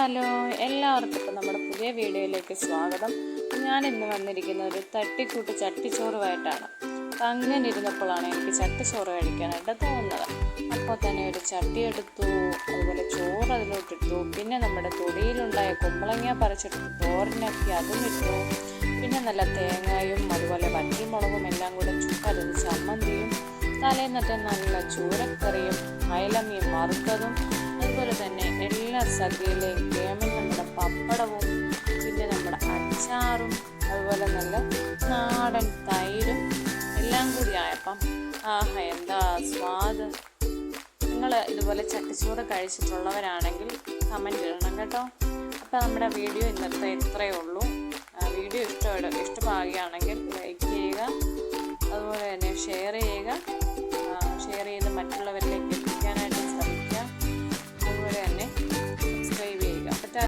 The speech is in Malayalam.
ഹലോ എല്ലാവർക്കും നമ്മുടെ പുതിയ വീഡിയോയിലേക്ക് സ്വാഗതം. ഞാൻ ഇന്ന് വന്നിരിക്കുന്ന ഒരു തട്ടിക്കൂട്ട് ചട്ടിച്ചോറുമായിട്ടാണ്. അപ്പം അങ്ങനെ ഇരുന്നപ്പോഴാണ് എനിക്ക് ചട്ടിച്ചോറ് കഴിക്കാനായിട്ട് തോന്നുന്നത്. അപ്പോൾ തന്നെ ഒരു ചട്ടി എടുത്തു അതുപോലെ ചോറ് അതിലോട്ടിട്ടു. പിന്നെ നമ്മുടെ തൊടിയിലുണ്ടായ കുമ്പളങ്ങ പറിച്ചെടുത്ത് തോരനാക്കി അതും ഇട്ടു. പിന്നെ നല്ല തേങ്ങയും അതുപോലെ വറ്റൽമുളകും എല്ലാം കൂടെ ചുക്കരത് ചമ്മന്തിയും തലേന്നത്തെ നല്ല ചൂരക്കറിയും അയലമീൻ വറുത്തതും കേമൻ നമ്മുടെ പപ്പടവും പിന്നെ നമ്മുടെ അച്ചാറും അതുപോലെ നല്ല നാടൻ തൈരും എല്ലാം കൂടി ആയപ്പം ആഹാ എന്താ സ്വാദ്. നിങ്ങൾ ഇതുപോലെ ചട്ടിച്ചോറ് കഴിച്ചിട്ടുള്ളവരാണെങ്കിൽ കമന്റ് ഇടണം കേട്ടോ. അപ്പോൾ നമ്മുടെ വീഡിയോ ഇന്നത്തെ ഇത്രയേ ഉള്ളൂ. വീഡിയോ ഇഷ്ടപ്പെടും ഇഷ്ടമാകുകയാണെങ്കിൽ ലൈക്ക് ചെയ്യുക.